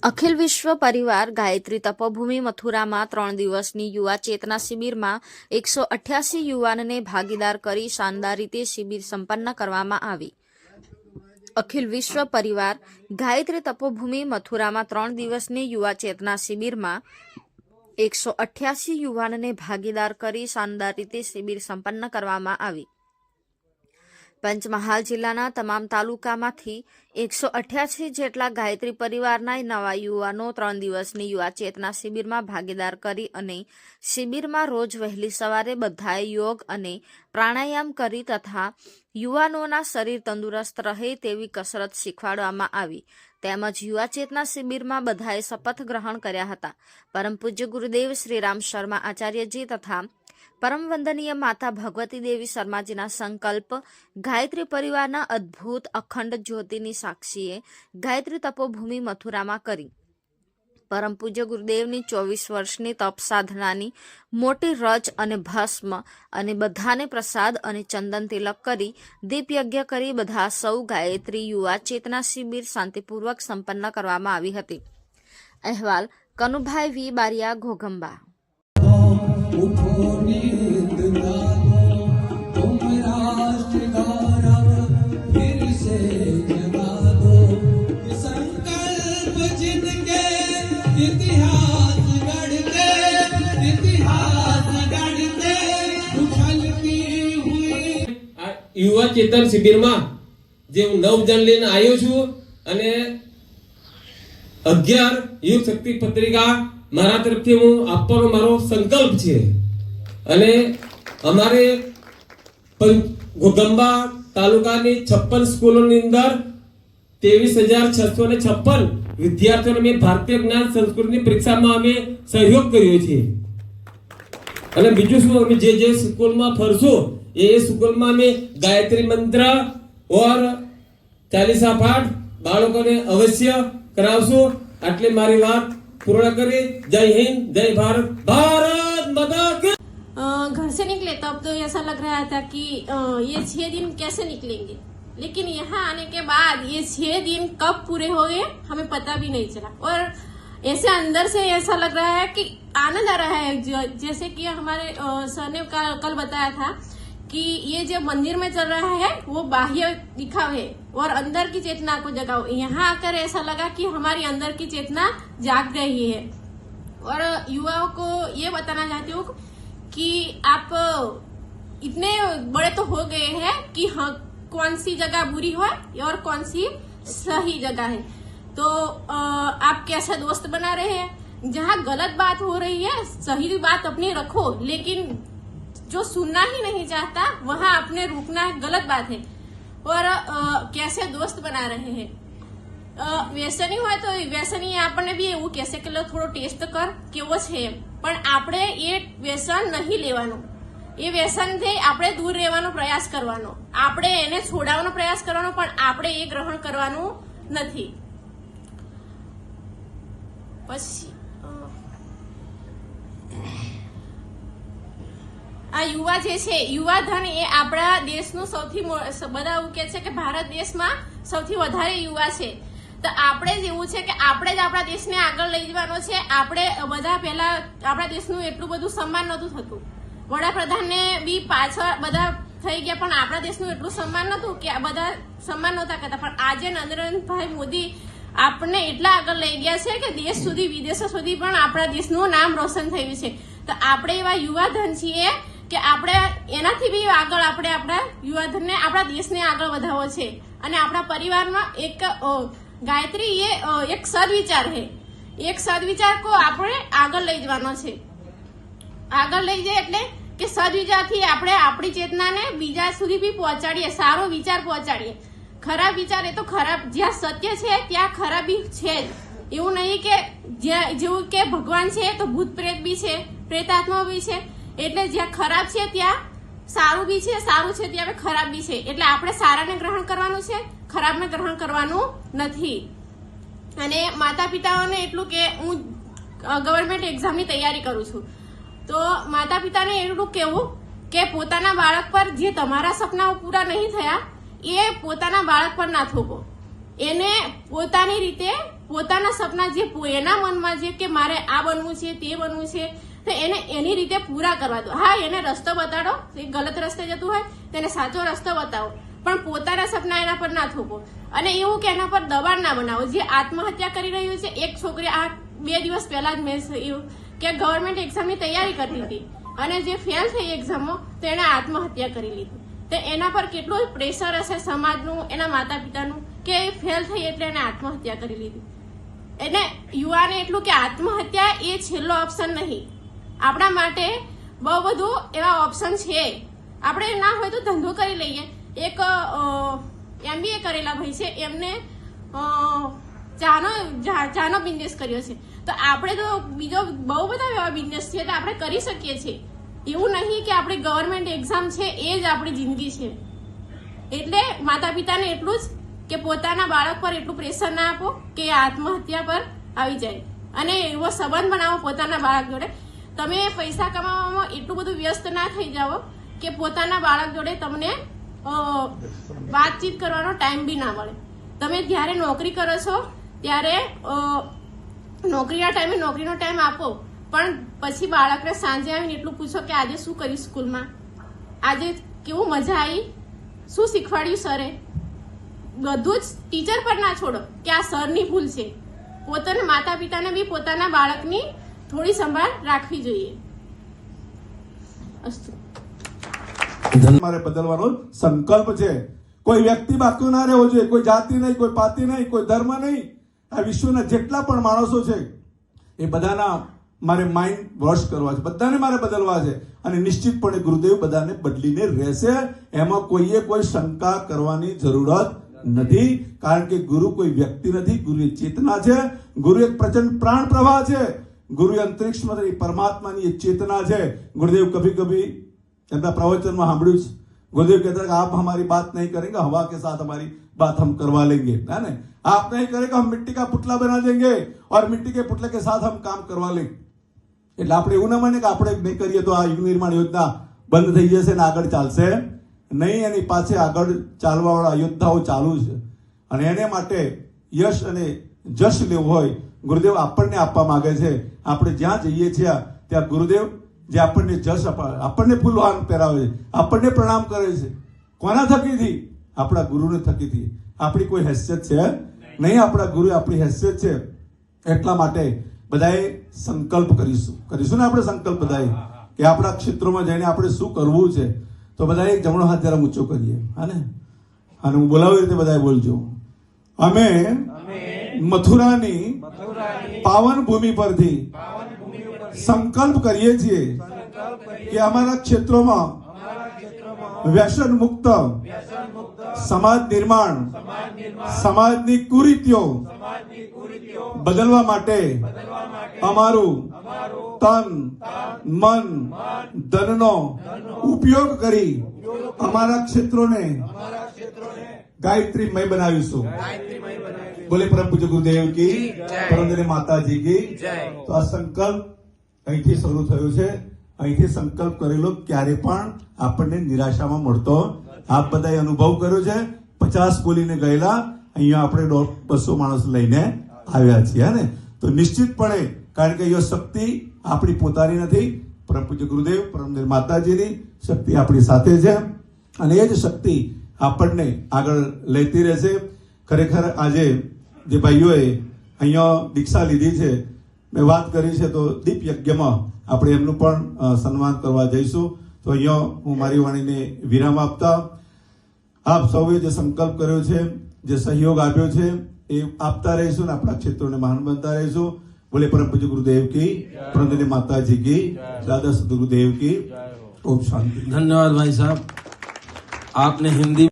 અખિલ વિશ્વ પરિવાર ગાયત્રી તપોભૂમિ મથુરામાં ત્રણ દિવસની યુવા ચેતના શિબિરમાં એકસો અઠ્યાસી યુવાનને ભાગીદાર કરી શાનદાર રીતે શિબિર સંપન્ન કરવામાં આવી. અખિલ વિશ્વ પરિવાર ગાયત્રી તપોભૂમિ મથુરામાં ત્રણ દિવસની યુવા ચેતના શિબિરમાં એકસો અઠ્યાસી યુવાનને ભાગીદાર કરી શાનદાર રીતે શિબિર સંપન્ન કરવામાં આવી. પંચમહાલ જિલ્લાના તમામ તાલુકામાંથી એકસો અઠ્યાસી જેટલા ગાયત્રી પરિવારના નવા યુવાનો ત્રણ દિવસની યુવા ચેતના શિબિરમાં ભાગીદાર કરી અને શિબિરમાં રોજ વહેલી સવારે બધાએ યોગ અને પ્રાણાયામ કરી તથા યુવાનોના શરીર તંદુરસ્ત રહે તેવી કસરત શીખવાડવામાં આવી. તેમજ યુવા ચેતના શિબિરમાં બધાએ શપથ ગ્રહણ કર્યા હતા. પરમ પૂજ્ય ગુરુદેવ શ્રીરામ શર્મા આચાર્યજી તથા પરમ વંદનીય માતા ભગવતી દેવી શર્માજીના સંકલ્પ, ગાયત્રી પરિવારના અદ્ભુત અખંડ જ્યોતિની સાક્ષીએ ગાયત્રી તપોભૂમિ મથુરામાં કરી. પરમ પૂજ્ય ગુરુદેવની ચોવીસ વર્ષની તપ સાધનાની મોટી રચ અને ભસ્મ અને બધાને પ્રસાદ અને ચંદન તિલક કરી દીપ યજ્ઞ કરી બધા સૌ ગાયત્રી યુવા ચેતના શિબિર શાંતિપૂર્વક સંપન્ન કરવામાં આવી હતી. અહેવાલ, કનુભાઈ વી બારિયા, ઘોઘંબા. યુવા ચેતન શિબિરમાં જે હું નવ જણ લઈને આવ્યો છું અને અગિયાર યુગ શક્તિ પત્રિકા મારા તરફથી હું આપવાનો મારો સંકલ્પ છે. અને અમારે પંચ- તાલુકાની છપ્પન સ્કૂલોની અંદર ત્રેવીસ હજાર છસો ને છપ્પન વિદ્યાર્થીઓને મેં ભારતીય જ્ઞાન સંસ્કૃતિની પરીક્ષામાં અમે સહયોગ કર્યો છે. અને બીજું શું, અમે જે જે સ્કૂલમાં ફરશું એ સ્કૂલમાં અમે ગાયત્રી મંત્ર ઓર ચાલીસા પાઠ બાળકોને અવશ્ય કરાવશું. આટલી મારી વાત पूरा करे। जय हिंद, जय भारत। भारत माता के। घर से निकले तब तो ऐसा लग रहा था कि ये छह दिन कैसे निकलेंगे? लेकिन यहाँ आने के बाद ये छह दिन कब पूरे हो गए, हमें पता भी नहीं चला। और ऐसे अंदर से ऐसा लग रहा है कि आनंद आ रहा है। जैसे कि हमारे सर ने कल बताया था कि ये जो मंदिर में चल रहा है, वो बाह्य दिखाव है और अंदर की चेतना को जगाओ। यहाँ आकर ऐसा लगा कि हमारी अंदर की चेतना जाग रही है। और युवाओं को ये बताना चाहती हूँ कि आप इतने बड़े तो हो गए हैं कि हाँ कौन सी जगह बुरी हो और कौन सी सही जगह है। तो आप कैसे दोस्त बना रहे हैं? जहाँ गलत बात हो रही है, सही बात अपनी रखो, लेकिन जो सुनना ही नहीं चाहता वहाँ अपने रुकना गलत बात है और अ, कैसे दोस्त बना रहे हैं અ, વ્યસની હોય તો વ્યસની આપણને બી એવું કહેશે કે લો થોડો ટેસ્ટ કર કેવો છે એમ પણ આપણે એ વ્યસન નહીં લેવાનું એ વ્યસનથી આપણે દૂર રહેવાનો પ્રયાસ કરવાનો આપણે એને છોડાવવાનો પ્રયાસ કરવાનો પણ આપણે એ ગ્રહણ કરવાનું નથી પછી આ યુવા જે છે, યુવા ધન એ આપણા દેશનું સૌથી બધા એવું કે છે કે ભારત દેશમાં સૌથી વધારે યુવા છે. તો આપણે જ એવું છે કે આપણે જ આપણા દેશને આગળ લઈ જવાનો છે. આપણે બધા પહેલા આપણા દેશનું એટલું બધું સન્માન નહોતું થતું. વડાપ્રધાનને બી પાછળ બધા થઈ ગયા, પણ આપણા દેશનું એટલું સન્માન નહોતું કે બધા સન્માન નહોતા કરતા. પણ આજે નરેન્દ્રભાઈ મોદી આપણને એટલા આગળ લઈ ગયા છે કે દેશ સુધી, વિદેશો સુધી પણ આપણા દેશનું નામ રોશન થયું છે. તો આપણે એવા યુવાધન છીએ કે આપણે એનાથી બી આગળ આપણે આપણા યુવાધનને, આપણા દેશને આગળ વધારવો છે. અને આપણા પરિવારમાં એક ગાયત્રી એ એક સદવિચાર છે. એક સદવિચાર કો આપણે આગળ લઈ જવાનો છે. આગળ લઈ જાય એટલે કે સદવિચારથી આપણે આપણી ચેતનાને બીજા સુધી બી પહોંચાડીએ, સારો વિચાર પહોંચાડીએ. ખરાબ વિચાર એ તો ખરાબ, જ્યાં સત્ય છે, ત્યાં ખરાબી છે જ. એવું નહીં કે જ્યાં, જેવું કે ભગવાન છે, તો ભૂત પ્રેત બી છે, પ્રેતાત્મા બી છે. એટલે જ્યાં ખરાબ છે ત્યાં સારું બી છે, સારું છે ત્યાં ખરાબ બી છે. એટલે આપણે સારાને ગ્રહણ કરવાનું છે, ખરાબને ગ્રહણ કરવાનું નથી. અને માતા પિતાઓને એટલું કે હું ગવર્મેન્ટ એક્ઝામની તૈયારી કરું છું. તો માતા પિતાને એટલું કહેવું કે પોતાના બાળક પર જે તમારા સપનાઓ પૂરા નહીં થયા, એ પોતાના બાળક પર ના થોપો એને પોતાની રીતે પોતાના સપના જે એના મનમાં જે કે મારે આ બનવું છે, તે બનવું છે તો એને એની રીતે પૂરા કરવા દો. હા, એને રસ્તો બતાડો. એ ગલત રસ્તે જતું હોય તેને સાચો રસ્તો બતાવો. પણ પોતાના સપના એના પર ના થોપો. અને એવું કે એના પર દબાણ ના બનાવો. જે આત્મહત્યા કરી રહ્યું છે, એક છોકરી આ બે દિવસ પહેલા જ મેં કે ગવર્મેન્ટ એક્ઝામની તૈયારી કરતી હતી. અને જે ફેલ થઈ એક્ઝામો તો એને આત્મહત્યા કરી લીધી. તો એના પર કેટલું પ્રેશર હશે સમાજનું, એના માતા પિતાનું કે એ ફેલ થઈ એટલે એને આત્મહત્યા કરી લીધી. એટલે યુવાને એટલું કે આત્મહત્યા એ છેલ્લો ઓપ્શન નહીં. આપણા માટે બહુ બધું એવા ઓપ્શન છે. આપણે ના હોય તો ધંધો કરી લઈએ. એક એમબીએ કરેલા ભાઈ છે, એમને ચાનો ચાનો બિઝનેસ કર્યો છે. તો આપણે તો બીજો બહુ બધા એવા બિઝનેસ છે તો આપણે કરી શકીએ છીએ. એવું નહીં કે આપણી ગવર્મેન્ટ એક્ઝામ છે, એ જ આપણી જિંદગી છે. એટલે માતા પિતાને એટલું જ કે પોતાના બાળક પર એટલું પ્રેશર ના આપો કે આત્મહત્યા પર આવી જાય. અને એવો સંબંધ બનાવો પોતાના બાળક જોડે. તમે પૈસા કમાવામાં એટલું બધું વ્યસ્ત ના થઈ જાઓ કે પોતાના બાળક જોડે તમને વાતચીત કરવાનો ટાઈમ બી ના મળે. તમે જ્યારે નોકરી કરો છો, ત્યારે નોકરીના ટાઈમે નોકરીનો ટાઈમ આપો, પણ પછી બાળકને સાંજે આવીને એટલું પૂછો કે આજે શું કર્યું સ્કૂલમાં? આજે કેવું મજા આવી? શું શીખવાડ્યું સરે? બધું જ ટીચર પર ના છોડો કે આ સરની ભૂલ છે. પોતાના માતા પિતાને બી પોતાના બાળકની થોડી સંભાળ રાખવી જોઈએ. મારે બદલવાનો સંકલ્પ છે. કોઈ વ્યક્તિ બાકી ના રહેવો જોઈએ, કોઈ જાતિ નહીં, કોઈ પાતિ નહીં, કોઈ ધર્મ નહીં. આ વિશ્વના જેટલા પણ માણસો છે, એ બધાના મારે માઇન્ડ વોશ કરવા છે. બધાને મારે બદલવા છે. અને નિશ્ચિતપણે ગુરુદેવ બધાને બદલીને રહેશે. એમાં કોઈએ કોઈ શંકા કરવાની જરૂરત નથી. કારણ કે ગુરુ કોઈ વ્યક્તિ નથી ગુરુ ચેતના છે. ગુરુ એક પ્રચંડ પ્રાણ પ્રવાહ છે. ગુરુ એ અંતરિક્ષમાં પરમાત્માની એ ચેતના છે ગુરુદેવ કભી કભી એમના પ્રવચનમાં સાંભળ્યું છે गुरुदेव कहते हैं कि आप हमारी बात नहीं करेंगे हवा के साथ हमारी बात हम करवा लेंगे है ना आप नहीं करेंगे हम मिट्टी का पुतला बना देंगे और मिट्टी के पुतले के साथ हम काम करवा लेंगे એટલે આપણે એવું ના માને કે આપણે નહીં કરીએ તો આ યુગ નિર્માણ યોજના બંધ થઈ જશે ને આગળ ચાલશે નહીં એની પાછે આગળ ચાલવાવાળા યોદ્ધાઓ ચાલુ છે અને એને માટે યશ અને જશ લેવું હોય ગુરુદેવ આપણને આપવા માંગે છે. આપણે જ્યાં જઈએ છીએ ત્યાં ગુરુદેવ જે આપણને જશ આપણને ફૂલવાન પહેરાવે છે આપણને પ્રણામ કરે છે. કોના થકીથી? આપણા ગુરુને થકીથી. આપણી કોઈ હેસિયત છે? નહીં આપણા ગુરુ આપણી હેસિયત છે. એટલા માટે બધાએ સંકલ્પ કરીશું. કરીશું ને આપણે સંકલ્પ બધાએ? કે આપણા ક્ષેત્રોમાં જઈને આપણે શું કરવું છે? તો બધાએ જમણો હાથ જરા ઊંચો કરીએ. હા ને? અને હું બોલાવી રીતે બધાએ બોલજો. અમે મથુરાની પાવન ભૂમિ પરથી સંકલ્પ કરીએ છીએ કે અમારા ક્ષેત્રોમાં વ્યસન મુક્ત સમાજ નિર્માણ સમાજની કુરીતિઓ બદલવા માટે અમારું તન મન ધનનો ઉપયોગ કરી અમારા ક્ષેત્રોને ગાયત્રીમય બનાવીશું. બોલે પરમ પૂજ્ય ગુરુદેવ કી પરમ માતાજી કી તો આ સંકલ્પ અહીંથી શરૂ થયો છે. અહીંથી સંકલ્પ કરેલો ક્યારે પણ આપણને નિરાશામાં મળતો આપ બધાએ અનુભવ કર્યો છે. પચાસ બોલીને ગયેલા અહીંયા આપણે બસો માણસ લઈને આવ્યા છીએ ને? તો નિશ્ચિતપણે કારણ કે અહીંયા શક્તિ આપણી પોતાની નથી પરમ પૂજ્ય ગુરુદેવ પરમ માતાજીની શક્તિ આપણી સાથે છે. અને એ જ શક્તિ આપણને આગળ લેતી રહેશે. ખરેખર આજે જે ભાઈઓએ અહીંયા દીક્ષા લીધી છે મેં વાત કરી છે તો દીપ યજ્ઞમાં આપણે એમનું પણ સન્માન કરવા જઈશું. તો અહીંયા હું મારી વાણીને વિરામ આપતા આપ સૌએ જે સંકલ્પ કર્યો છે જે સહયોગ આપ્યો છે એ આપતા રહીશું ને આપણા ક્ષેત્રોને મહાન બનતા રહીશું. બોલે પરમ પૂજ્ય ગુરુદેવ કી પ્રણંદની માતાજી કી દાદા સદગુરુદેવ કી. ખૂબ શાંતિ. ધન્યવાદ ભાઈ સાહેબ. આપને હિન્દી